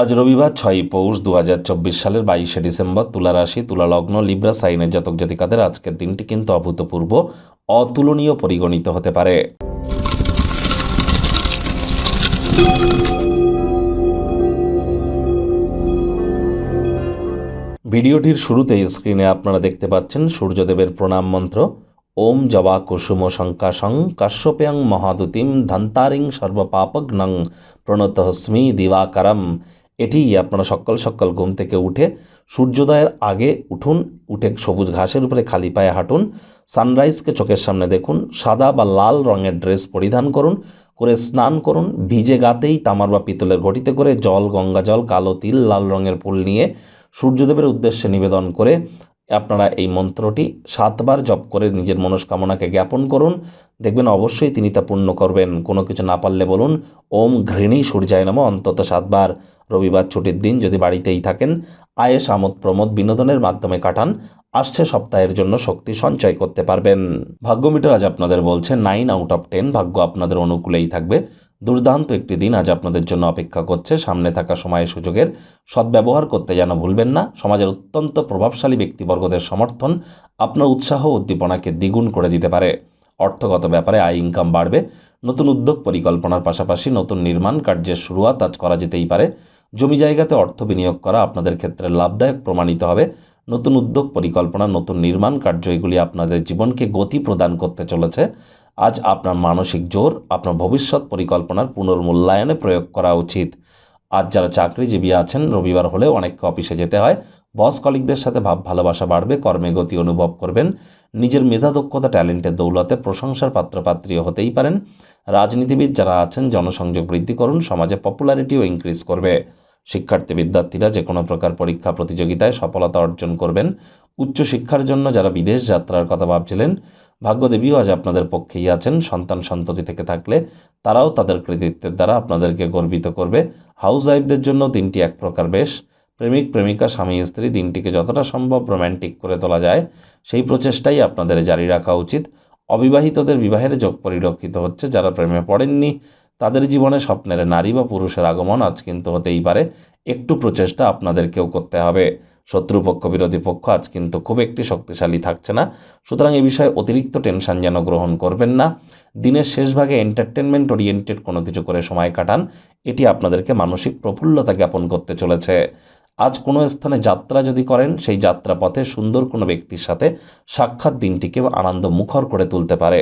আজ রবিবার ছয়ই পৌষ দু সালের বাইশে ডিসেম্বর তুলা রাশি, তুলা লগ্ন, লিব্রা, সাইনের জাতক জাতিকাদের আজকের দিনটি কিন্তু অভূতপূর্ব, অতুলনীয় পরিগণিত হতে পারে। ভিডিওটির শুরুতেই স্ক্রিনে আপনারা দেখতে পাচ্ছেন সূর্যদেবের প্রণাম মন্ত্র, ওম জবা কুসুম শঙ্কাশং কাশ্যপ্যাং মহাদুতিম ধন্তারিং সর্বপাপগ্নং প্রণতহস্মি দিবাকারম। এটি আপনারা সকাল সকাল ঘুম থেকে উঠে সূর্যোদয়ের আগে উঠুন, উঠে সবুজ ঘাসের উপরে খালি পায়ে হাঁটুন সানরাইজকে চোখের সামনে দেখুন, সাদা বা লাল রঙের ড্রেস পরিধান করুন, করে স্নান করুন, ভিজে গাতেই তামার বা পিতলের ঘটিতে করে জল, গঙ্গা জল, কালো তিল, লাল রঙের ফুল নিয়ে সূর্যদেবের উদ্দেশ্যে নিবেদন করে আপনারা এই মন্ত্রটি সাতবার জপ করে নিজের মনস্কামনাকে জ্ঞাপন করুন। দেখবেন অবশ্যই তিনি তা পূর্ণ করবেন। কোনো কিছু না পারলে বলুন, ওম ঘৃণী সূর্যায় নম অন্তত সাতবার রবিবার ছুটির দিন যদি বাড়িতেই থাকেন আয়েস আমোদ প্রমোদ বিনোদনের মাধ্যমে কাটান, আসছে সপ্তাহের জন্য শক্তি সঞ্চয় করতে পারবেন। ভাগ্যমিটার আজ আপনাদের বলছে নাইন আউট অফ টেন ভাগ্য আপনাদের অনুকূলেই থাকবে। দুর্দান্ত একটি দিন আজ আপনাদের জন্য অপেক্ষা করছে, সামনে থাকা সময়ে সুযোগের সদ্ব্যবহার করতে যেন ভুলবেন না। সমাজের অত্যন্ত প্রভাবশালী ব্যক্তিবর্গদের সমর্থন আপনার উৎসাহ উদ্দীপনাকে দ্বিগুণ করে দিতে পারে। অর্থগত ব্যাপারে আয় ইনকাম বাড়বে। নতুন উদ্যোগ পরিকল্পনার পাশাপাশি নতুন নির্মাণ কার্যের শুরুয়াত আজ করা যেতেই পারে। জমি জায়গাতে অর্থ বিনিয়োগ করা আপনাদের ক্ষেত্রে লাভদায়ক প্রমাণিত হবে। নতুন উদ্যোগ পরিকল্পনা, নতুন নির্মাণ কার্য, এগুলি আপনাদের জীবনকে গতি প্রদান করতে চলেছে। আজ আপনার মানসিক জোর, আপনার ভবিষ্যৎ পরিকল্পনার পুনর্মূল্যায়নে প্রয়োগ করা উচিত। আজ যারা চাকরিজীবী আছেন, রবিবার হলেও অনেককে অফিসে যেতে হয়। বস কলিকদের সাথে ভাব ভালোবাসা বাড়বে, কর্মে গতি অনুভব করবেন। নিজের মেধা, দক্ষতা, ট্যালেন্টের দৌলতে প্রশংসার পাত্রপাত্রীও হতেই পারেন। রাজনীতিবিদ যারা আছেন, জনসংযোগ বৃদ্ধি করুন, সমাজে পপুলারিটিও ইনক্রিজ করবে। শিক্ষার্থী বিদ্যার্থীরা যে কোনো প্রকার পরীক্ষা প্রতিযোগিতায় সফলতা অর্জন করবেন। উচ্চশিক্ষার জন্য যারা বিদেশ যাত্রার কথা ভাবছিলেন, ভাগ্যদেবীও আজ আপনাদের পক্ষেই আছেন। সন্তান সন্ততি থেকে থাকলে তারাও তাদের কৃতিত্বের দ্বারা আপনাদেরকে গর্বিত করবে। হাউস ওয়াইফদের জন্য দিনটি এক প্রকার বেশ। প্রেমিক, প্রেমিকা, স্বামী, স্ত্রী, দিনটিকে যতটা সম্ভব রোম্যান্টিক করে তোলা যায়, সেই প্রচেষ্টাই আপনাদের জারি রাখা উচিত। অবিবাহিতদের বিবাহের যোগ পরিলক্ষিত হচ্ছে। যারা প্রেমে পড়েননি তাদের জীবনে স্বপ্নের নারী বা পুরুষের আগমন আজ কিন্তু হতেই পারে। একটু প্রচেষ্টা আপনাদেরকেও করতে হবে। শত্রুপক্ষ, বিরোধী পক্ষ আজ কিন্তু খুব একটি শক্তিশালী থাকছে না। সুতরাং এ বিষয়ে অতিরিক্ত টেনশন যেন গ্রহণ করবেন না। দিনের শেষ ভাগে এন্টারটেনমেন্ট ওরিয়েন্টেড কোনো কিছু করে সময় কাটান। এটি আপনাদেরকে মানসিক প্রফুল্লতা জ্ঞাপন করতে চলেছে। আজ কোনো স্থানে যাত্রা যদি করেন, সেই যাত্রা পথে সুন্দর কোনো ব্যক্তির সাথে সাক্ষাৎ দিনটিকে আনন্দ মুখর করে তুলতে পারে।